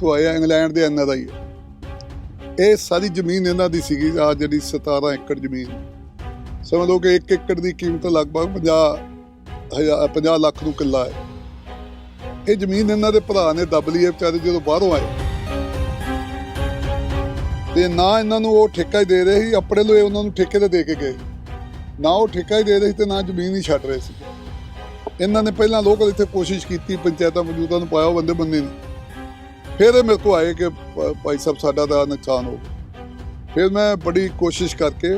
ਤੋਂ ਆਏ ਇੰਗਲੈਂਡ ਦੇ ਐਨਆਰ ਆਈ ਇਹ ਸਾਰੀ ਜ਼ਮੀਨ ਇਹਨਾਂ ਦੀ ਸੀਗੀ, ਆ ਜਿਹੜੀ 17 ਏਕੜ ਜ਼ਮੀਨ। ਸਮਝ ਲਓ ਕਿ 1 ਏਕੜ ਦੀ ਕੀਮਤ ਲਗਭਗ 50 ਹਜ਼ਾਰ 50 ਲੱਖ ਨੂੰ ਕਿੱਲਾ ਹੈ। ਇਹ ਜ਼ਮੀਨ ਇਹਨਾਂ ਦੇ ਭਰਾ ਨੇ ਦੱਬ ਲਈ ਹੈ, ਵਿਚਾਰੇ ਜਦੋਂ ਬਾਹਰੋਂ ਆਏ। ਤੇ ਨਾ ਇਹਨਾਂ ਨੂੰ ਉਹ ਠੇਕਾ ਹੀ ਦੇ ਰਹੇ ਸੀ, ਆਪਣੇ ਲੋਏ ਉਹਨਾਂ ਨੂੰ ਠੇਕੇ ਤੇ ਦੇ ਕੇ ਗਏ। ਨਾ ਉਹ ਠੇਕਾ ਹੀ ਦੇ ਰਹੇ ਸੀ ਤੇ ਨਾ ਜ਼ਮੀਨ ਹੀ ਛੱਡ ਰਹੇ ਸੀ। ਇਹਨਾਂ ਨੇ ਪਹਿਲਾਂ ਲੋਕਲ ਇੱਥੇ ਕੋਸ਼ਿਸ਼ ਕੀਤੀ, ਪੰਚਾਇਤਾਂ ਮੌਜੂਦਾ ਨੂੰ ਪਾਇਆ, ਉਹ ਬੰਦੇ ਬੰਦੇ ਨੇ ਫਿਰ ਇਹ ਮੇਰੇ ਕੋਲ ਆਏ ਕਿ ਭਾਈ ਸਾਹਿਬ, ਸਾਡਾ ਦਾ ਨੁਕਸਾਨ ਹੋ ਫਿਰ ਮੈਂ ਬੜੀ ਕੋਸ਼ਿਸ਼ ਕਰਕੇ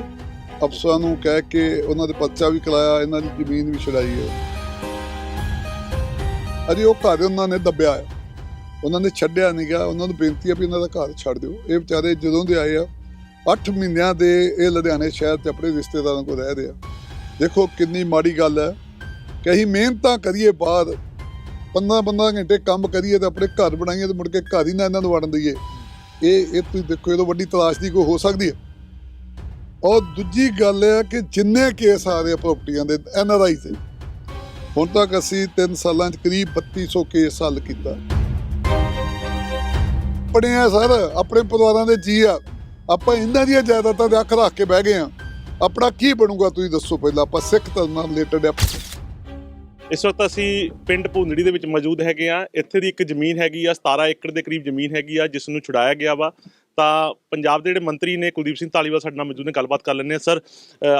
ਅਫਸਰਾਂ ਨੂੰ ਕਹਿ ਕੇ ਉਹਨਾਂ ਦੇ ਪਰਚਾ ਵੀ ਕਰਾਇਆ, ਇਹਨਾਂ ਦੀ ਜ਼ਮੀਨ ਵੀ ਛਡਾਈ ਹੈ। ਅਜੇ ਉਹ ਘਰ ਉਹਨਾਂ ਨੇ ਦੱਬਿਆ ਹੈ। ਉਹਨਾਂ ਨੇ ਛੱਡਿਆ ਨਹੀਂਗਾ ਉਹਨਾਂ ਨੂੰ ਬੇਨਤੀ ਆ ਵੀ ਇਹਨਾਂ ਦਾ ਘਰ ਛੱਡ ਦਿਓ। ਇਹ ਵਿਚਾਰੇ ਜਦੋਂ ਦੇ ਆਏ ਆ 8 ਮਹੀਨਿਆਂ ਦੇ ਇਹ ਲੁਧਿਆਣੇ ਸ਼ਹਿਰ 'ਚ ਆਪਣੇ ਰਿਸ਼ਤੇਦਾਰਾਂ ਕੋਲ ਰਹਿ ਰਹੇ ਆ। ਦੇਖੋ ਕਿੰਨੀ ਮਾੜੀ ਗੱਲ ਹੈ। ਕਿ ਅਸੀਂ ਮਿਹਨਤਾਂ ਕਰੀਏ ਬਾਹਰ 15-15 ਘੰਟੇ ਕੰਮ ਕਰੀਏ ਤੇ ਆਪਣੇ ਘਰ ਬਣਾਈਏ ਤੇ ਮੁੜ ਕੇ ਘਰ ਹੀ ਨਾ ਇਹਨਾਂ ਨੂੰ ਵੜਨ ਦਈਏ। ਇਹ ਇਹ ਤੁਸੀਂ ਦੇਖੋ, ਇਹ ਤੋਂ ਵੱਡੀ ਤਲਾਸ਼ ਦੀ ਕੋਈ ਹੋ ਸਕਦੀ ਹੈ। ਔਰ ਦੂਜੀ ਗੱਲ ਹੈ ਕਿ ਜਿੰਨੇ ਕੇਸ ਆ ਰਹੇ ਪ੍ਰਾਪਰਟੀਆਂ ਦੇ ਐਨ ਆਰ ਆਈ ਤੇ, ਹੁਣ ਤੱਕ ਅਸੀਂ 3 ਸਾਲਾਂ 'ਚ ਕਰੀਬ 3200 ਕੇਸ ਹੱਲ ਕੀਤਾ। ਆਪਣੇ ਆ ਸਰ, ਆਪਣੇ ਪਰਿਵਾਰਾਂ ਦੇ ਜੀ ਆ, ਆਪਾਂ ਇਹਨਾਂ ਦੀਆਂ ਜਾਇਦਾਦਾਂ ਦੇ ਅੱਖ ਰੱਖ ਕੇ ਬਹਿ ਗਏ ਆ। ਆਪਣਾ ਕੀ ਬਣੂਗਾ ਤੁਸੀਂ ਦੱਸੋ ਪਹਿਲਾਂ, ਆਪਾਂ ਸਿੱਖ ਧਰਮ ਨਾਲ ਰਿਲੇਟਡ ਆ। ਇਸ ਵਕਤ ਅਸੀਂ ਪਿੰਡ ਭੁੰਦੜੀ ਦੇ ਵਿੱਚ ਮੌਜੂਦ ਹੈਗੇ ਆ ਇੱਥੇ ਦੀ ਇੱਕ ਜ਼ਮੀਨ ਹੈਗੀ ਆ 17 ਏਕੜ ਦੇ ਕਰੀਬ ਜ਼ਮੀਨ ਹੈਗੀ ਆ, ਜਿਸ ਨੂੰ ਛੁਡਾਇਆ ਗਿਆ ਵਾ। ਤਾਂ ਪੰਜਾਬ ਦੇ ਜਿਹੜੇ ਮੰਤਰੀ ਨੇ ਕੁਲਦੀਪ ਸਿੰਘ ਧਾਲੀਵਾਲ ਸਾਡੇ ਨਾਲ ਮੌਜੂਦ ਨੇ, ਗੱਲਬਾਤ ਕਰ ਲੈਂਦੇ ਆ ਸਰ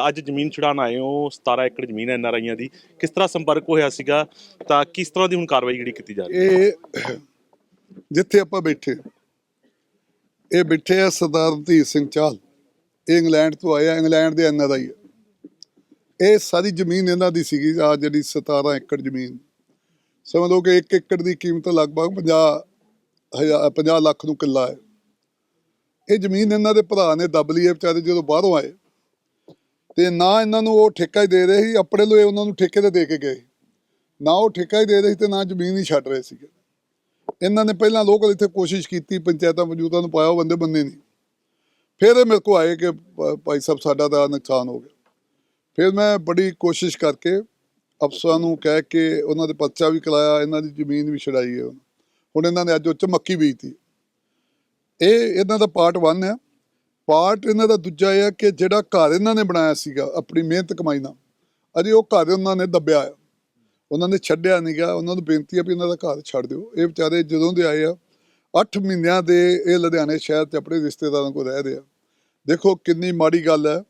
ਅੱਜ ਜ਼ਮੀਨ ਛੁਡਾਉਣ ਆਏ ਹੋ 17 ਏਕੜ ਜ਼ਮੀਨ ਐਨ ਆਰ ਆਈਆਂ ਦੀ। ਕਿਸ ਤਰ੍ਹਾਂ ਸੰਪਰਕ ਹੋਇਆ ਸੀਗਾ? ਤਾਂ ਕਿਸ ਤਰ੍ਹਾਂ ਦੀ ਹੁਣ ਕਾਰਵਾਈ ਜਿਹੜੀ ਕੀਤੀ ਜਾ ਰਹੀ ਹੈ? ਇਹ ਜਿੱਥੇ ਆਪਾਂ ਬੈਠੇ, ਇਹ ਬੈਠੇ ਆ ਸਰਦਾਰ ਰਣਧੀਰ ਸਿੰਘ ਚਾਹਲ ਇਹ ਇੰਗਲੈਂਡ ਤੋਂ ਆਏ ਆ, ਇੰਗਲੈਂਡ ਦੇ ਐਨਆਰ ਆਈ ਇਹ ਸਾਰੀ ਜ਼ਮੀਨ ਇਹਨਾਂ ਦੀ ਸੀਗੀ, ਆ ਜਿਹੜੀ 17 ਏਕੜ ਜ਼ਮੀਨ। ਸਮਝ ਲਓ ਕਿ 1 ਏਕੜ ਦੀ ਕੀਮਤ ਲਗਭਗ 50 ਹਜ਼ਾਰ 50 ਲੱਖ ਨੂੰ ਕਿੱਲਾ ਹੈ। ਇਹ ਜ਼ਮੀਨ ਇਹਨਾਂ ਦੇ ਭਰਾ ਨੇ ਦੱਬ ਲਈ ਹੈ, ਵਿਚਾਰੇ ਜਦੋਂ ਬਾਹਰੋਂ ਆਏ। ਤੇ ਨਾ ਇਹਨਾਂ ਨੂੰ ਉਹ ਠੇਕਾ ਹੀ ਦੇ ਰਹੇ ਸੀ, ਆਪਣੇ ਲਈ ਉਹਨਾਂ ਨੂੰ ਠੇਕੇ ਤੇ ਦੇ ਕੇ ਗਏ। ਨਾ ਉਹ ਠੇਕਾ ਹੀ ਦੇ ਰਹੇ ਸੀ ਤੇ ਨਾ ਜ਼ਮੀਨ ਹੀ ਛੱਡ ਰਹੇ ਸੀਗੇ। ਇਹਨਾਂ ਨੇ ਪਹਿਲਾਂ ਲੋਕਲ ਇੱਥੇ ਕੋਸ਼ਿਸ਼ ਕੀਤੀ, ਪੰਚਾਇਤਾਂ ਮੌਜੂਦਾ ਨੂੰ ਪਾਇਆ, ਉਹ ਬੰਦੇ ਬੰਦੇ ਨਹੀਂ। ਫਿਰ ਇਹ ਮੇਰੇ ਕੋਲ ਆਏ ਕਿ ਭਾਈ ਸਾਹਿਬ, ਸਾਡਾ ਤਾਂ ਨੁਕਸਾਨ ਹੋ ਗਿਆ। ਫਿਰ ਮੈਂ ਬੜੀ ਕੋਸ਼ਿਸ਼ ਕਰਕੇ ਅਫਸਰਾਂ ਨੂੰ ਕਹਿ ਕੇ ਉਹਨਾਂ ਦੇ ਪਰਚਾ ਵੀ ਕਰਾਇਆ, ਇਹਨਾਂ ਦੀ ਜ਼ਮੀਨ ਵੀ ਛਡਾਈ ਹੈ। ਹੁਣ ਇਹਨਾਂ ਨੇ ਅੱਜ ਉਹ 'ਚ ਮੱਕੀ ਬੀਜਤੀ। ਇਹ, ਇਹਨਾਂ ਦਾ ਪਾਰਟ 1 ਹੈ। ਪਾਰਟ ਇਹਨਾਂ ਦਾ ਦੂਜਾ ਇਹ ਹੈ ਕਿ ਜਿਹੜਾ ਘਰ ਇਹਨਾਂ ਨੇ ਬਣਾਇਆ ਸੀਗਾ, ਆਪਣੀ ਮਿਹਨਤ ਕਮਾਈ ਨਾਲ, ਅਜੇ ਉਹ ਘਰ ਉਹਨਾਂ ਨੇ ਦੱਬਿਆ ਆ। ਉਹਨਾਂ ਨੇ ਛੱਡਿਆ ਨਹੀਂ ਗਿਆ ਉਹਨਾਂ ਨੂੰ ਬੇਨਤੀ ਆ ਵੀ ਇਹਨਾਂ ਦਾ ਘਰ ਛੱਡ ਦਿਓ। ਇਹ ਵਿਚਾਰੇ ਜਦੋਂ ਦੇ ਆਏ ਆ 8 ਮਹੀਨਿਆਂ ਦੇ ਇਹ ਲੁਧਿਆਣੇ ਸ਼ਹਿਰ 'ਚ ਆਪਣੇ ਰਿਸ਼ਤੇਦਾਰਾਂ ਕੋਲ ਰਹਿ ਰਹੇ ਆ। ਦੇਖੋ ਕਿੰਨੀ ਮਾੜੀ ਗੱਲ ਹੈ।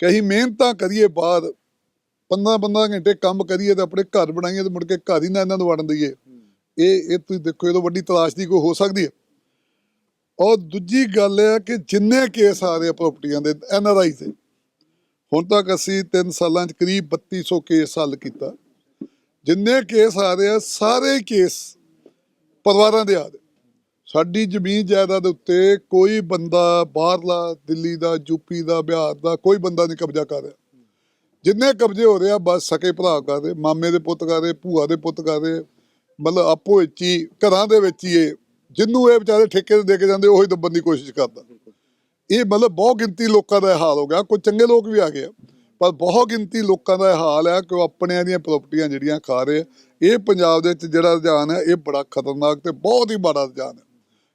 ਕਿ ਅਸੀਂ ਮਿਹਨਤਾਂ ਕਰੀਏ ਬਾਹਰ 15-15 ਘੰਟੇ ਕੰਮ ਕਰੀਏ ਤੇ ਆਪਣੇ ਘਰ ਬਣਾਈਏ ਤੇ ਮੁੜ ਕੇ ਘਰ ਹੀ ਨਾ ਇਹਨਾਂ ਨੂੰ ਵੜਨ ਦਈਏ। ਇਹ ਇਹ ਤੁਸੀਂ ਦੇਖੋ ਇਹ ਤੋਂ ਵੱਡੀ ਤਲਾਸ਼ ਦੀ ਕੋਈ ਹੋ ਸਕਦੀ ਹੈ। ਔਰ ਦੂਜੀ ਗੱਲ ਇਹ ਹੈ ਕਿ ਜਿੰਨੇ ਕੇਸ ਆ ਰਹੇ ਪ੍ਰਾਪਰਟੀਆਂ ਦੇ ਐਨ ਆਰ ਆਈ ਤੇ ਹੁਣ ਤੱਕ ਅਸੀਂ 3 ਸਾਲਾਂ 'ਚ ਕਰੀਬ 3200 ਕੇਸ ਹੱਲ ਕੀਤਾ। ਜਿੰਨੇ ਕੇਸ ਆ ਰਹੇ ਆ ਸਾਰੇ ਕੇਸ ਪਰਿਵਾਰਾਂ ਦੇ ਆ ਰਹੇ। ਸਾਡੀ ਜ਼ਮੀਨ ਜਾਇਦਾਦ ਉੱਤੇ ਕੋਈ ਬੰਦਾ ਬਾਹਰਲਾ ਦਿੱਲੀ ਦਾ ਯੂਪੀ ਦਾ ਬਿਹਾਰ ਦਾ ਕੋਈ ਬੰਦਾ ਨਹੀਂ ਕਬਜ਼ਾ ਕਰ ਰਿਹਾ। ਜਿੰਨੇ ਕਬਜ਼ੇ ਹੋ ਰਹੇ ਆ ਬਸ ਸਕੇ ਭਰਾ ਕਰ ਰਹੇ ਮਾਮੇ ਦੇ ਪੁੱਤ ਕਰ ਰਹੇ ਭੂਆ ਦੇ ਪੁੱਤ ਕਰ ਰਹੇ ਮਤਲਬ ਆਪੋ ਵਿੱਚ ਹੀ ਘਰਾਂ ਦੇ ਵਿੱਚ ਹੀ ਇਹ ਜਿੰਨੂੰ ਇਹ ਵਿਚਾਰੇ ਠੇਕੇ ਤੇ ਦੇ ਕੇ ਜਾਂਦੇ ਉਹੀ ਦੱਬਣ ਦੀ ਕੋਸ਼ਿਸ਼ ਕਰਦਾ। ਇਹ ਮਤਲਬ ਬਹੁਤ ਗਿਣਤੀ ਲੋਕਾਂ ਦਾ ਇਹ ਹਾਲ ਹੋ ਗਿਆ ਕੋਈ ਚੰਗੇ ਲੋਕ ਵੀ ਆ ਗਏ ਆ, ਪਰ ਬਹੁਤ ਗਿਣਤੀ ਲੋਕਾਂ ਦਾ ਇਹ ਹਾਲ ਹੈ ਕਿ ਉਹ ਆਪਣਿਆਂ ਦੀਆਂ ਪ੍ਰਾਪਰਟੀਆਂ ਜਿਹੜੀਆਂ ਖਾ ਰਹੇ ਆ। ਇਹ ਪੰਜਾਬ ਦੇ ਵਿੱਚ ਜਿਹੜਾ ਰੁਝਾਨ ਹੈ ਇਹ ਬੜਾ ਖਤਰਨਾਕ ਤੇ ਬਹੁਤ ਹੀ ਮਾੜਾ ਰੁਝਾਨ ਹੈ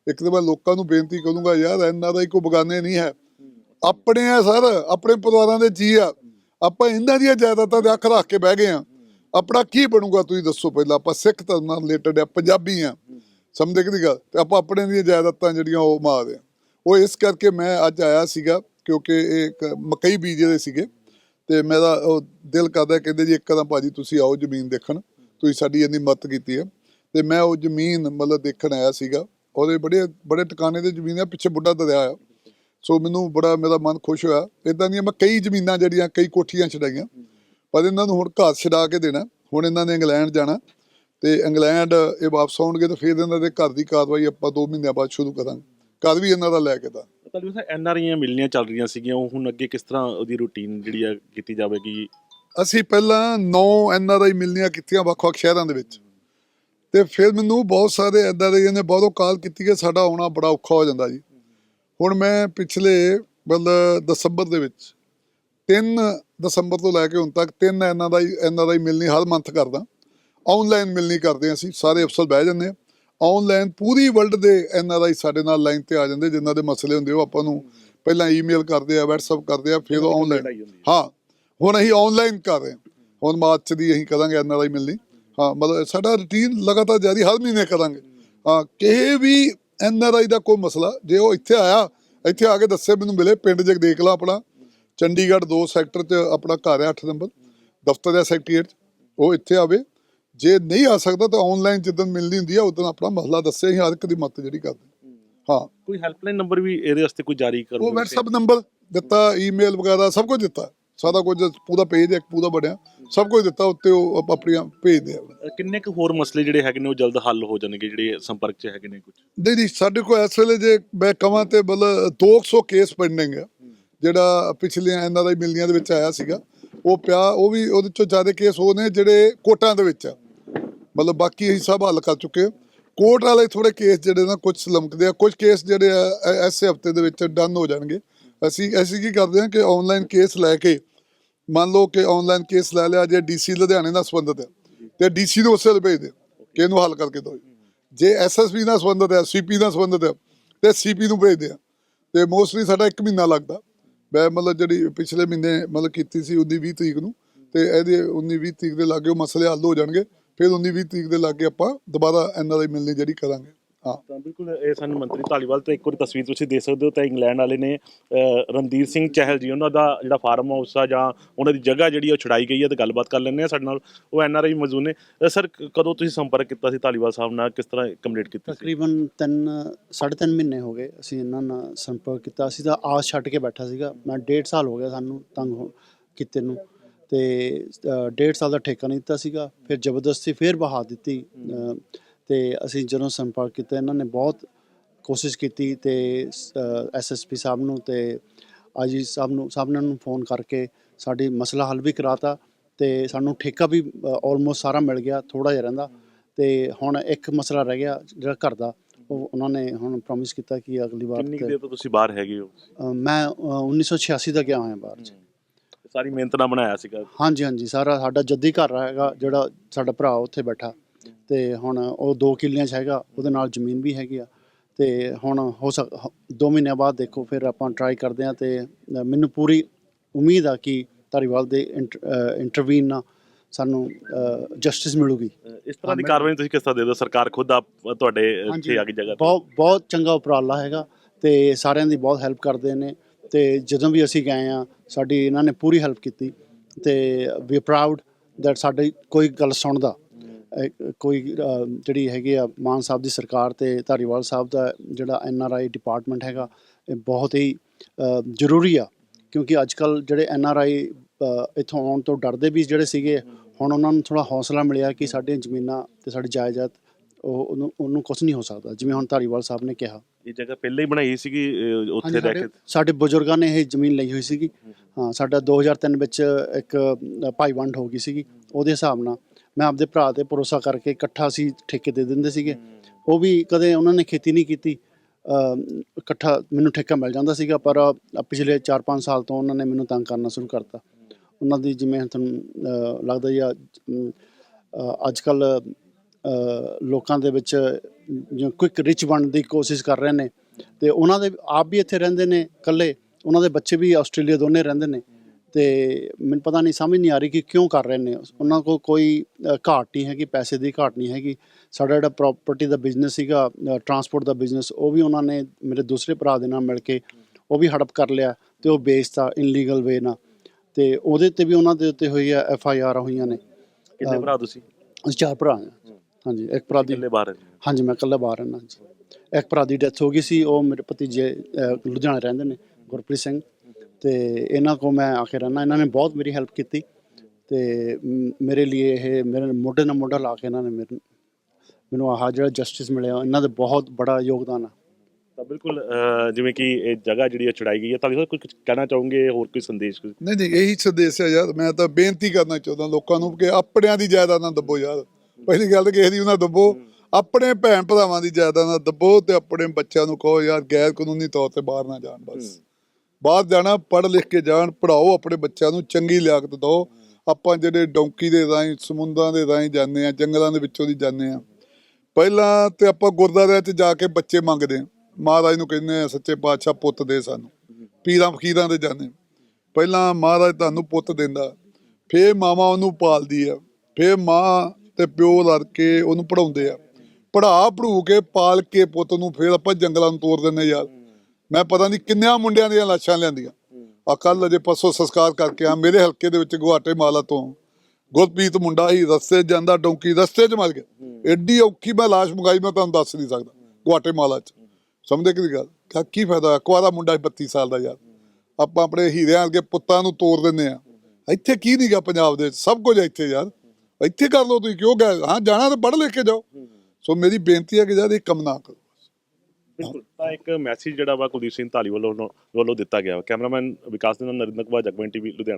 ਇੱਕ ਤਾਂ ਮੈਂ ਲੋਕਾਂ ਨੂੰ ਬੇਨਤੀ ਕਰੂੰਗਾ ਯਾਰ ਇਹਨਾਂ ਦਾ ਹੀ ਕੋਈ ਬਗਾਨੇ ਨਹੀਂ ਹੈ। ਆਪਣੇ ਆ ਸਰ ਆਪਣੇ ਪਰਿਵਾਰਾਂ ਦੇ ਜੀ ਆ। ਆਪਾਂ ਇਹਨਾਂ ਦੀਆਂ ਜਾਇਦਾਦਾਂ ਦੇ ਅੱਖ ਰੱਖ ਕੇ ਬਹਿ ਗਏ ਆ ਆਪਣਾ ਕੀ ਬਣੂਗਾ ਤੁਸੀਂ ਦੱਸੋ ਪਹਿਲਾਂ ਆਪਾਂ ਸਿੱਖ ਧਰਮ ਨਾਲ ਰਿਲੇਟਡ ਆ ਪੰਜਾਬੀ ਆ ਸਮਝਦੇ ਕਿ ਗੱਲ? ਤੇ ਆਪਾਂ ਆਪਣੇ ਦੀਆਂ ਜਾਇਦਾਦਾਂ ਜਿਹੜੀਆਂ ਉਹ ਮਾਰਦੇ ਆ ਉਹ ਇਸ ਕਰਕੇ ਮੈਂ ਅੱਜ ਆਇਆ ਸੀਗਾ ਕਿਉਂਕਿ ਇਹ ਇੱਕ ਮਕਈ ਬੀਜੇ ਦੇ ਸੀਗੇ। ਤੇ ਮੇਰਾ ਉਹ ਦਿਲ ਕਰਦਾ ਕਹਿੰਦੇ ਜੀ ਇੱਕ ਕਦਮ ਭਾਜੀ ਤੁਸੀਂ ਆਓ ਜ਼ਮੀਨ ਦੇਖਣ। ਤੁਸੀਂ ਸਾਡੀ ਇੰਨੀ ਮਦਦ ਕੀਤੀ ਹੈ। ਤੇ ਮੈਂ ਉਹ ਜ਼ਮੀਨ ਮਤਲਬ ਦੇਖਣ ਆਇਆ ਸੀਗਾ। ਉਹਦੇ ਬੜੇ ਬੜੇ ਟਿਕਾਣੇ ਦੇ ਜ਼ਮੀਨ ਆ ਪਿੱਛੇ ਬੁੱਢਾ ਦਰਿਆ ਆ। ਸੋ ਮੈਨੂੰ ਬੜਾ ਮੇਰਾ ਮਨ ਖੁਸ਼ ਹੋਇਆ। ਇਦਾਂ ਦੀਆਂ ਮੈਂ ਕਈ ਜ਼ਮੀਨਾਂ ਜਿਹੜੀਆਂ ਕਈ ਕੋਠੀਆਂ ਛਡਾਈਆਂ। ਪਰ ਇਹਨਾਂ ਨੂੰ ਹੁਣ ਘਰ ਛਡਾ ਕੇ ਦੇਣਾ। ਹੁਣ ਇਹਨਾਂ ਨੇ ਇੰਗਲੈਂਡ ਜਾਣਾ। ਤੇ ਇੰਗਲੈਂਡ ਇਹ ਵਾਪਸ ਆਉਣਗੇ ਤੇ ਫਿਰ ਇਹਨਾਂ ਦੇ ਘਰ ਦੀ ਕਾਰਵਾਈ ਆਪਾਂ 2 ਮਹੀਨਿਆਂ ਬਾਅਦ ਸ਼ੁਰੂ ਕਰਾਂਗੇ। ਘਰ ਵੀ ਇਹਨਾਂ ਦਾ ਲੈ ਕੇ ਤਾਂ ਤਾਂ ਸਰ ਐਨ ਆਰ ਆਈਆਂ ਮਿਲਣੀਆਂ ਚੱਲ ਰਹੀਆਂ ਸੀਗੀਆਂ ਉਹ ਹੁਣ ਅੱਗੇ ਕਿਸ ਤਰ੍ਹਾਂ ਉਹਦੀ ਰੂਟੀਨ ਜਿਹੜੀ ਆ ਕੀਤੀ ਜਾਵੇਗੀ? ਅਸੀਂ ਪਹਿਲਾਂ 9 ਐਨ ਆਰ ਆਈ ਮਿਲਨੀਆਂ ਕੀਤੀਆਂ ਵੱਖ-ਵੱਖ ਸ਼ਹਿਰਾਂ ਦੇ ਵਿੱਚ। ਤੇ ਫਿਰ ਮੈਨੂੰ ਬਹੁਤ ਸਾਰੇ ਐਦਾਂ ਦੇ ਨੇ ਬਹੁਤੋਂ ਕਾਲ ਕੀਤੀ ਕਿ ਸਾਡਾ ਆਉਣਾ ਬੜਾ ਔਖਾ ਹੋ ਜਾਂਦਾ ਜੀ। ਹੁਣ ਮੈਂ ਪਿਛਲੇ ਮਤਲਬ ਦਸੰਬਰ ਦੇ ਵਿੱਚ 3 ਦਸੰਬਰ ਤੋਂ ਲੈ ਕੇ ਹੁਣ ਤੱਕ ਤਿੰਨ ਐਨਾਂ ਦਾ ਐਨ ਆਰ ਆਈ ਮਿਲਣੀ ਹਰ ਮੰਥ ਕਰਦਾ। ਆਨਲਾਈਨ ਮਿਲਣੀ ਕਰਦੇ ਹਾਂ ਅਸੀਂ ਸਾਰੇ ਅਫਸਰ ਬਹਿ ਜਾਂਦੇ ਆ ਆਨਲਾਈਨ ਪੂਰੀ ਵਰਲਡ ਦੇ ਐਨਆਰਆਈ ਸਾਡੇ ਨਾਲ ਲਾਈਨ ਤੇ ਆ ਜਾਂਦੇ ਜਿਨ੍ਹਾਂ ਦੇ ਮਸਲੇ ਹੁੰਦੇ ਉਹ ਆਪਾਂ ਨੂੰ ਪਹਿਲਾਂ ਈਮੇਲ ਕਰਦੇ ਆ WhatsApp ਕਰਦੇ ਆ ਫਿਰ ਆਨਲਾਈਨ ਆਈ ਹੈ। ਹਾਂ ਹੁਣ ਅਸੀਂ ਆਨਲਾਈਨ ਕਰ ਰਹੇ ਹਾਂ। ਹੁਣ ਮਾਰਚ ਦੀ ਅਸੀਂ ਕਰਾਂਗੇ ਐਨਆਰਆਈ ਮਿਲਣੀ। ਹਾਂ ਮਤਲਬ ਸਾਡਾ ਰੁਟੀਨ ਲਗਾਤਾਰ ਜਾਰੀ ਹਰ ਮਹੀਨੇ ਕਰਾਂਗੇ। ਹਾਂ ਕਿਸੇ ਵੀ ਐਨਆਰਆਈ ਦਾ ਕੋਈ ਮਸਲਾ ਜੇ ਉਹ ਇੱਥੇ ਆਇਆ ਇੱਥੇ ਆ ਕੇ ਦੱਸੇ ਮੈਨੂੰ ਮਿਲੇ ਪਿੰਡ ਜਗ ਦੇਖ ਲਾ ਆਪਣਾ। ਚੰਡੀਗੜ੍ਹ 2 ਸੈਕਟਰ 'ਚ ਆਪਣਾ ਘਰ ਹੈ 8 ਨੰਬਰ। ਦਫ਼ਤਰ ਹੈ ਸੈਕਟਰੀਏਟ ਉਹ ਇੱਥੇ ਆਵੇ। ਜੇ ਨਹੀਂ ਆ ਸਕਦਾ ਤਾਂ ਆਨਲਾਈਨ ਜਿੱਦਣ ਮਿਲਣੀ ਹੁੰਦੀ ਆ ਉਦੋਂ ਆਪਣਾ ਮਸਲਾ ਦੱਸੇ ਹਰ ਇੱਕ ਦੀ ਮਦਦ ਜਿਹੜੀ ਕਰਦੇ ਹਾਂ। ਕੋਈ ਹੈਲਪਲਾਈਨ ਨੰਬਰ ਵੀ ਇਹਦੇ ਵਾਸਤੇ ਕੋਈ ਜਾਰੀ ਕਰੋ? ਉਹ WhatsApp ਨੰਬਰ ਦਿੱਤਾ ਈਮੇਲ ਵਗੈਰਾ ਸਭ ਕੁਝ ਦਿੱਤਾ। ਸਾਰਾ ਕੁਝ ਪੂਰਾ ਪੇਜ ਇੱਕ ਪੂਰਾ ਬਣਿਆ। ਸਭ ਕੁਝ ਦਿੱਤਾ ਉੱਤੇ ਉਹ ਆਪ- ਆਪਣੀਆਂ ਭੇਜਦੇ ਆ। ਕਿੰਨੇ ਕੁ ਹੋਰ ਮਸਲੇ ਜਿਹੜੇ ਹੈਗੇ ਨੇ ਉਹ ਜਲਦ ਹੱਲ ਹੋ ਜਾਣਗੇ ਜਿਹੜੇ ਸੰਪਰਕ 'ਚ ਹੈਗੇ ਨੇ ਕੁਝ ਨਹੀਂ ਨਹੀਂ ਸਾਡੇ ਕੋਲ ਇਸ ਵੇਲੇ ਜੇ ਮੈਂ ਕਹਾਂ ਤੇ ਮਤਲਬ 200 ਕੇਸ ਪੈਂਡਿੰਗ ਆ। ਜਿਹੜਾ ਪਿਛਲੀਆਂ ਐਨਆਰਆਈ ਮਿਲਨੀਆਂ ਦੇ ਵਿੱਚ ਆਇਆ ਸੀਗਾ ਉਹ ਪਿਆ ਉਹ ਵੀ ਉਹਦੇ ਚੋਂ ਜ਼ਿਆਦਾ ਕੇਸ ਉਹ ਨੇ ਜਿਹੜੇ ਕੋਰਟਾਂ ਦੇ ਵਿੱਚ ਆ। ਮਤਲਬ ਬਾਕੀ ਅਸੀਂ ਸਭ ਹੱਲ ਕਰ ਚੁੱਕੇ ਹਾਂ। ਕੋਰਟ ਵਾਲੇ ਥੋੜੇ ਕੇਸ ਜਿਹੜੇ ਨਾ ਕੁਝ ਲਮਕਦੇ ਆ। ਕੁਝ ਕੇਸ ਜਿਹੜੇ ਐਸੇ ਹਫ਼ਤੇ ਦੇ ਵਿੱਚ ਡਨ ਹੋ ਜਾਣਗੇ। ਅਸੀਂ ਅਸੀਂ ਕੀ ਕਰਦੇ ਹਾਂ ਕਿ ਆਨਲਾਈਨ ਕੇਸ ਲੈ ਕੇ ਮੰਨ ਲਓ ਕਿ ਆਨਲਾਈਨ ਕੇਸ ਲੈ ਲਿਆ, ਜੇ ਡੀਸੀ ਲੁਧਿਆਣੇ ਨਾਲ ਸੰਬੰਧਿਤ ਹੈ, ਤੇ ਡੀਸੀ ਨੂੰ ਉਸੇ ਵੇਲੇ ਭੇਜ ਦਿਓ ਕਿ ਇਹਨੂੰ ਹੱਲ ਕਰਕੇ ਦਿਓ। ਜੇ ਐਸਐਸਪੀ ਨਾਲ ਸੰਬੰਧਿਤ ਹੈ ਸੀਪੀ ਨਾਲ ਸੰਬੰਧਿਤ ਹੈ, ਤੇ ਸੀਪੀ ਨੂੰ ਭੇਜਦੇ ਆ ਤੇ ਮੋਸਟਲੀ ਸਾਡਾ 1 ਮਹੀਨਾ ਲੱਗਦਾ। ਮੈਂ ਮਤਲਬ ਜਿਹੜੀ ਪਿਛਲੇ ਮਹੀਨੇ ਮਤਲਬ ਕੀਤੀ ਸੀ 19 20 ਤਰੀਕ ਨੂੰ, ਤੇ ਇਹਦੇ 19 20 ਤਰੀਕ ਦੇ ਲਾਗੇ ਉਹ ਮਸਲੇ ਹੱਲ ਹੋ ਜਾਣਗੇ। ਫਿਰ 19 20 ਤਰੀਕ ਦੇ ਲਾਗੇ ਆਪਾਂ ਦੁਬਾਰਾ ਐਨਆਰਆਈ ਮਿਲਣੀ ਜਿਹੜੀ ਕਰਾਂਗੇ। ਹਾਂ। ਤਾਂ ਬਿਲਕੁਲ ਇਹ ਸਾਨੂੰ ਮੰਤਰੀ ਧਾਲੀਵਾਲ ਤੇ ਇੱਕ ਵਾਰੀ ਤਸਵੀਰ ਤੁਸੀਂ ਦੇਖ ਸਕਦੇ ਹੋ ਤਾਂ ਇੰਗਲੈਂਡ ਵਾਲੇ ਨੇ ਰਣਧੀਰ ਸਿੰਘ ਚਹਿਲ ਜੀ ਉਹਨਾਂ ਦਾ ਜਿਹੜਾ ਫਾਰਮ ਹਾਊਸ ਆ ਜਾਂ ਉਹਨਾਂ ਦੀ ਜਗ੍ਹਾ ਜਿਹੜੀ ਉਹ ਛੁਡਾਈ ਗਈ ਹੈ ਤੇ ਗੱਲਬਾਤ ਕਰ ਲੈਂਦੇ ਆ ਸਾਡੇ ਨਾਲ। ਉਹ ਐਨ ਆਰ ਆਈ ਮੌਜੂਦ ਨੇ। ਸਰ ਕਦੋਂ ਤੁਸੀਂ ਸੰਪਰਕ ਕੀਤਾ ਸੀ ਧਾਲੀਵਾਲ ਸਾਹਿਬ ਨਾਲ? ਕਿਸ ਤਰ੍ਹਾਂ ਕੰਪਲੀਟ ਕੀਤੀ ਸੀ? ਤਕਰੀਬਨ 3 3.5 ਮਹੀਨੇ ਹੋ ਗਏ ਅਸੀਂ ਇਹਨਾਂ ਨਾਲ ਸੰਪਰਕ ਕੀਤਾ। ਅਸੀਂ ਤਾਂ ਆਸ ਛੱਡ ਕੇ ਬੈਠਾ ਸੀਗਾ। ਮੈਂ ਡੇਢ ਸਾਲ ਹੋ ਗਿਆ ਸਾਨੂੰ ਤੰਗ ਹੋ ਕੀਤੇ ਨੂੰ। ਤੇ ਡੇਢ ਸਾਲ ਦਾ ਠੇਕਾ ਨਹੀਂ ਦਿੱਤਾ ਸੀਗਾ। ਫਿਰ ਜ਼ਬਰਦਸਤੀ ਫਿਰ ਬਹਾ ਦਿੱਤੀ। ਤੇ ਅਸੀਂ ਜਦੋਂ ਸੰਪਰਕ ਕੀਤਾ ਇਹਨਾਂ ਨੇ ਬਹੁਤ ਕੋਸ਼ਿਸ਼ ਕੀਤੀ ਤੇ ਐਸਐਸਪੀ ਸਾਹਿਬ ਨੂੰ ਤੇ ਆਜੀ ਸਾਹਿਬ ਨੂੰ ਸਭ ਨੇ ਫੋਨ ਕਰਕੇ ਸਾਡੀ ਮਸਲਾ ਹੱਲ ਵੀ ਕਰਾਤਾ ਤੇ ਸਾਨੂੰ ਠੇਕਾ ਵੀ ਆਲਮੋਸਟ ਸਾਰਾ ਮਿਲ ਗਿਆ ਥੋੜਾ ਜਿਹਾ ਰਹਿੰਦਾ ਤੇ ਹੁਣ ਇੱਕ ਮਸਲਾ ਰਹਿ ਗਿਆ ਜਿਹੜਾ ਘਰ ਦਾ ਉਹ ਉਹਨਾਂ ਨੇ ਹੁਣ ਪ੍ਰੋਮਿਸ ਕੀਤਾ ਕਿ ਅਗਲੀ ਵਾਰ ਕਿੰਨੀ ਦੇਰ ਤੋਂ ਤੁਸੀਂ ਬਾਹਰ ਹੈਗੇ ਹੋ? ਮੈਂ ਅ, 1986 ਦਾ ਗਿਆ ਹੋਇਆ ਬਾਹਰ 'ਚ। ਸਾਰੀ ਮਿਹਨਤ ਨਾਲ ਬਣਾਇਆ ਸੀਗਾ? ਹਾਂਜੀ ਹਾਂਜੀ ਸਾਰਾ ਸਾਡਾ ਜੱਦੀ ਘਰ ਹੈਗਾ ਜਿਹੜਾ ਸਾਡਾ ਭਰਾ ਉੱਥੇ ਬੈਠਾ। ਤੇ ਹੁਣ ਉਹ 2 ਕਿੱਲਿਆਂ 'ਚ ਹੈਗਾ ਉਹਦੇ ਨਾਲ ਜ਼ਮੀਨ ਵੀ ਹੈਗੀ ਆ। ਤੇ ਹੁਣ ਹੋ ਸਕ 2 ਮਹੀਨਿਆਂ ਬਾਅਦ ਦੇਖੋ ਫਿਰ ਆਪਾਂ ਟਰਾਈ ਕਰਦੇ ਆ ਤੇ ਮੈਨੂੰ ਪੂਰੀ ਉਮੀਦ ਆ ਕਿ ਧਾਰੀਵਾਲ ਦੇ ਇੰਟਰਵੀਨ ਨਾਲ ਸਾਨੂੰ ਜਸਟਿਸ ਮਿਲੂਗੀ। ਇਸ ਤਰ੍ਹਾਂ ਦੀ ਕਾਰਵਾਈ ਤੁਸੀਂ ਕਿਸ ਤਰ੍ਹਾਂ ਦੇ ਦਿਓ ਸਰਕਾਰ ਖੁਦ ਆਪ ਤੁਹਾਡੇ ਇੱਥੇ ਆ ਕੇ ਜਗ੍ਹਾ ਬਹੁਤ ਬਹੁਤ ਚੰਗਾ ਉਪਰਾਲਾ ਹੈਗਾ ਤੇ ਸਾਰਿਆਂ ਦੀ ਬਹੁਤ ਹੈਲਪ ਕਰਦੇ ਨੇ ਤੇ ਜਦੋਂ ਵੀ ਅਸੀਂ ਗਏ ਆ ਸਾਡੀ ਇਹਨਾਂ ਨੇ ਪੂਰੀ ਹੈਲਪ ਕੀਤੀ ਤੇ ਵੀ ਪ੍ਰਾਊਡ ਦੈਟ ਸਾਡੀ ਕੋਈ ਗੱਲ ਸੁਣਦਾ। ਕੋਈ ਜਿਹੜੀ ਹੈਗੀ ਆ ਮਾਨ ਸਾਹਿਬ ਦੀ ਸਰਕਾਰ ਤੇ ਧਾਰੀਵਾਲ ਸਾਹਿਬ ਦਾ ਜਿਹੜਾ ਐਨ ਆਰ ਆਈ ਡਿਪਾਰਟਮੈਂਟ ਹੈਗਾ ਇਹ ਬਹੁਤ ਹੀ ਜ਼ਰੂਰੀ ਆ। ਕਿਉਂਕਿ ਅੱਜ ਕੱਲ ਜਿਹੜੇ ਐਨ ਆਰ ਆਈ ਇੱਥੋਂ ਆਉਣ ਤੋਂ ਡਰਦੇ ਵੀ ਜਿਹੜੇ ਸੀਗੇ ਹੁਣ ਉਹਨਾਂ ਨੂੰ ਥੋੜਾ ਹੌਸਲਾ ਮਿਲਿਆ ਕਿ ਸਾਡੀਆਂ ਜ਼ਮੀਨਾਂ ਤੇ ਸਾਡੀ ਜਾਇਦਾਦ ਉਹ ਉਹਨੂੰ ਕੁਝ ਨਹੀਂ ਹੋ ਸਕਦਾ ਜਿਵੇਂ ਹੁਣ ਧਾਰੀਵਾਲ ਸਾਹਿਬ ਨੇ ਕਿਹਾ। ਇਹ ਜਗ੍ਹਾ ਪਹਿਲਾਂ ਹੀ ਬਣਾਈ ਸੀਗੀ ਉੱਥੇ ਰਹਿ ਕੇ? ਸਾਡੇ ਬਜ਼ੁਰਗਾਂ ਨੇ ਇਹ ਜ਼ਮੀਨ ਲਈ ਹੋਈ ਸੀਗੀ। ਹਾਂ ਸਾਡਾ 2003 ਵਿੱਚ ਇੱਕ ਭਾਈ ਵੰਡ ਹੋ ਗਈ ਸੀਗੀ ਉਹਦੇ ਹਿਸਾਬ ਨਾਲ ਮੈਂ ਆਪਦੇ ਭਰਾ ਤੇ ਭਰੋਸਾ ਕਰਕੇ ਇਕੱਠਾ ਸੀ ਠੇਕੇ ਦੇ ਦਿੰਦੇ ਸੀਗੇ। ਉਹ ਵੀ ਕਦੇ ਉਹਨਾਂ ਨੇ ਖੇਤੀ ਨਹੀਂ ਕੀਤੀ। ਇਕੱਠਾ ਮੈਨੂੰ ਠੇਕਾ ਮਿਲ ਜਾਂਦਾ ਸੀਗਾ ਪਰ ਪਿਛਲੇ 4-5 ਸਾਲ ਤੋਂ ਉਹਨਾਂ ਨੇ ਮੈਨੂੰ ਤੰਗ ਕਰਨਾ ਸ਼ੁਰੂ ਕਰਤਾ। ਉਹਨਾਂ ਦੀ ਜਿਵੇਂ ਤੁਹਾਨੂੰ ਅ, ਲੱਗਦਾ ਜਾਂ ਅੱਜ ਕੱਲ ਲੋਕਾਂ ਦੇ ਵਿੱਚ ਜੋ ਕੁਇਕ ਰਿਚ ਬਣਨ ਦੀ ਕੋਸ਼ਿਸ਼ ਕਰ ਰਹੇ ਨੇ। ਤੇ ਉਹਨਾਂ ਦੇ ਆਪ ਵੀ ਇੱਥੇ ਰਹਿੰਦੇ ਨੇ ਇਕੱਲੇ। ਉਹਨਾਂ ਦੇ ਬੱਚੇ ਵੀ ਆਸਟ੍ਰੇਲੀਆ ਦੋਨੇ ਰਹਿੰਦੇ ਨੇ। ਤੇ ਮੈਨੂੰ ਪਤਾ ਨਹੀਂ ਸਮਝ ਨਹੀਂ ਆ ਰਹੀ ਕਿ ਕਿਉਂ ਕਰ ਰਹੇ ਨੇ। ਉਹਨਾਂ ਕੋਲ ਕੋਈ ਘਾਟ ਨਹੀਂ ਹੈਗੀ ਪੈਸੇ ਦੀ ਘਾਟ ਨਹੀਂ ਹੈਗੀ। ਸਾਡਾ ਜਿਹੜਾ ਪ੍ਰਾਪਰਟੀ ਦਾ ਬਿਜ਼ਨਸ ਸੀਗਾ ਟਰਾਂਸਪੋਰਟ ਦਾ ਬਿਜ਼ਨਸ ਉਹ ਵੀ ਉਹਨਾਂ ਨੇ ਮੇਰੇ ਦੂਸਰੇ ਭਰਾ ਦੇ ਨਾਲ ਮਿਲ ਕੇ ਉਹ ਵੀ ਹੜਪ ਕਰ ਲਿਆ ਤੇ ਉਹ ਵੇਚਤਾ ਇਨਲੀਗਲ ਵੇ ਨਾਲ। ਤੇ ਉਹਦੇ ਤੇ ਵੀ ਉਹਨਾਂ ਦੇ ਉੱਤੇ ਹੋਈ ਆ ਐਫ ਆਈ ਆਰ ਹੋਈਆਂ ਨੇ। ਕਿੰਨੇ ਭਰਾ ਤੁਸੀਂ? ਅਸੀਂ ਚਾਰ ਭਰਾ ਹਾਂ। ਹਾਂਜੀ ਇੱਕ ਭਰਾ ਦੀ ਕਿੰਨੇ ਬਾਹਰ ਹੋ? ਹਾਂਜੀ ਮੈਂ ਇਕੱਲਾ ਬਾਹਰ ਰਹਿਣਾ ਜੀ। ਇੱਕ ਭਰਾ ਦੀ ਡੈਥ ਹੋ ਗਈ ਸੀ ਉਹ ਮੇਰੇ ਭਤੀਜੇ ਲੁਧਿਆਣੇ ਰਹਿੰਦੇ ਨੇ ਗੁਰਪ੍ਰੀਤ ਸਿੰਘ। ਤੇ ਇਹਨਾਂ ਕੋ ਮੈਂ ਆ ਕੇ ਰਹਿਣਾ ਇਹਨਾਂ ਨੇ ਬਹੁਤ ਮੇਰੀ ਹੈਲਪ ਕੀਤੀ ਤੇ ਮੇਰੇ ਲਈ ਇਹ ਮੇਰੇ ਮੋਢੇ ਨਾਲ ਮੋਢਾ ਲਾ ਕੇ ਇਹਨਾਂ ਨੇ ਮੇਰੇ ਮੈਨੂੰ ਆਹ ਜਿਹੜਾ ਜਸਟਿਸ ਮਿਲਿਆ ਇਹਨਾਂ ਦਾ ਬਹੁਤ ਬੜਾ ਯੋਗਦਾਨ ਆ। ਤਾਂ ਬਿਲਕੁਲ ਜਿਵੇਂ ਕਿ ਇਹ ਜਗ੍ਹਾ ਜਿਹੜੀ ਹੈ ਛੁਡਾਈ ਗਈ ਹੈ ਤਾਂ ਕੁਝ ਕਹਿਣਾ ਚਾਹੋਗੇ ਹੋਰ ਕੋਈ ਸੰਦੇਸ਼ ਕੋਈ ਨਹੀਂ ਨਹੀਂ ਇਹੀ ਸੰਦੇਸ਼ ਹੈ ਯਾਰ ਮੈਂ ਤਾਂ ਬੇਨਤੀ ਕਰਨਾ ਚਾਹੁੰਦਾ ਲੋਕਾਂ ਨੂੰ ਕਿ ਆਪਣਿਆਂ ਦੀ ਜਾਇਦਾਦ ਨਾ ਦੱਬੋ ਯਾਰ। ਪਹਿਲੀ ਗੱਲ ਤਾਂ ਕਿਸੇ ਦੀ ਉਹਨਾਂ ਦੱਬੋ ਆਪਣੇ ਭੈਣ ਭਰਾਵਾਂ ਦੀ ਜਾਇਦਾਦ ਨਾ ਦੱਬੋ ਤੇ ਆਪਣੇ ਬੱਚਿਆਂ ਨੂੰ ਕਹੋ ਯਾਰ ਗੈਰ ਕਾਨੂੰਨੀ ਤੌਰ ਤੇ ਬਾਹਰ ਨਾ ਜਾਣ ਬਸ। ਬਾਹਰ ਜਾਣਾ, ਪੜ੍ਹ ਲਿਖ ਕੇ ਜਾਣ ਪੜਾਓ ਆਪਣੇ ਬੱਚਿਆਂ ਨੂੰ, ਚੰਗੀ ਲਿਆਕਤ ਦਿਓ। ਆਪਾਂ ਜਿਹੜੇ ਡੌਂਕੀ ਦੇ ਰਾਹੀਂ ਸਮੁੰਦਰਾਂ ਦੇ ਰਾਹੀਂ ਜਾਂਦੇ ਆ ਜੰਗਲਾਂ ਦੇ ਵਿੱਚੋਂ ਦੀ ਜਾਂਦੇ ਆ ਪਹਿਲਾਂ ਤੇ ਆਪਾਂ ਗੁਰਦੁਆਰਿਆਂ 'ਚ ਜਾ ਕੇ ਬੱਚੇ ਮੰਗਦੇ ਆ ਮਹਾਰਾਜ ਨੂੰ ਕਹਿੰਦੇ ਆ ਸੱਚੇ ਪਾਤਸ਼ਾਹ ਪੁੱਤ ਦੇ ਸਾਨੂੰ। ਪੀਰਾਂ ਫਕੀਰਾਂ ਦੇ ਜਾਂਦੇ ਪਹਿਲਾਂ ਮਹਾਰਾਜ ਤੁਹਾਨੂੰ ਪੁੱਤ ਦਿੰਦਾ। ਫੇਰ ਮਾਵਾ ਉਹਨੂੰ ਪਾਲਦੀ ਆ। ਫੇਰ ਮਾਂ ਤੇ ਪਿਓ ਲੜ ਕੇ ਉਹਨੂੰ ਪੜਾਉਂਦੇ ਆ। ਪੜਾ ਪੜੂ ਕੇ ਪਾਲ ਕੇ ਪੁੱਤ ਨੂੰ ਫੇਰ ਆਪਾਂ ਜੰਗਲਾਂ ਨੂੰ ਤੋਰ ਦਿੰਦੇ ਯਾਰ। ਮੈਂ ਪਤਾ ਨਹੀਂ ਕਿੰਨਿਆਂ ਮੁੰਡਿਆਂ ਦੀਆਂ ਲਾਸ਼ਾਂ ਲਿਆਂਦੀਆਂ। ਆ ਕੱਲ ਅਜੇ ਪਰਸੋਂ ਸੰਸਕਾਰ ਕਰਕੇ ਆ ਮੇਰੇ ਹਲਕੇ ਦੇ ਵਿੱਚ ਗੁਹਾਟੇ ਮਾਲਾ ਤੋਂ ਗੁਰਪ੍ਰੀਤ ਮੁੰਡਾ ਹੀ ਰਸਤੇ ਜਾਂਦਾ ਡੌਂਕੀ ਰਸਤੇ 'ਚ ਮਰ ਗਿਆ। ਐਡੀ ਔਖੀ ਮੈਂ ਲਾਸ਼ ਮੰਗਾਈ ਮੈਂ ਤੁਹਾਨੂੰ ਦੱਸ ਨਹੀਂ ਸਕਦਾ ਗੁਹਾਟੇ ਮਾਲਾ 'ਚ। ਸਮਝਦੇ ਕਿ ਗੱਲ? ਕਿਆ ਕੀ ਫਾਇਦਾ ਕੁਆਰਾ ਮੁੰਡਾ ਸੀ 32 ਸਾਲ ਦਾ ਯਾਰ। ਆਪਾਂ ਆਪਣੇ ਹੀਰਿਆਂ ਵਰਗੇ ਪੁੱਤਾਂ ਨੂੰ ਤੋੜ ਦਿੰਦੇ ਆ ਇੱਥੇ ਕੀ ਨਹੀਂਗਾ ਪੰਜਾਬ ਦੇ ਵਿੱਚ? ਸਭ ਕੁਝ ਇੱਥੇ ਯਾਰ। ਇੱਥੇ ਕਰ ਲਓ ਤੁਸੀਂ ਕਿਉਂ ਗਏ ਹਾਂ ਜਾਣਾ ਤਾਂ ਪੜ੍ਹ ਲਿਖ ਕੇ ਜਾਓ। ਸੋ ਮੇਰੀ ਬੇਨਤੀ ਹੈ ਕਿ ਯਾਰ ਇਹ ਕੰਮ ਨਾ ਕਰੋ। ਬਿਲਕੁਲ। ਤਾਂ ਇੱਕ ਮੈਸੇਜ ਜਿਹੜਾ ਵਾ ਕੁਲਦੀਪ ਸਿੰਘ ਧਾਲੀ ਵੱਲੋਂ ਵੱਲੋਂ ਦਿੱਤਾ ਗਿਆ ਵਾ। ਕੈਮਰਾਮੈਨ ਵਿਕਾਸ ਦੇ ਨਾਲ ਨਰਿੰਦਰ ਕੁਮਾਰ ਜਗਮਨ ਟੀਵੀ, ਲੁਧਿਆਣਾ।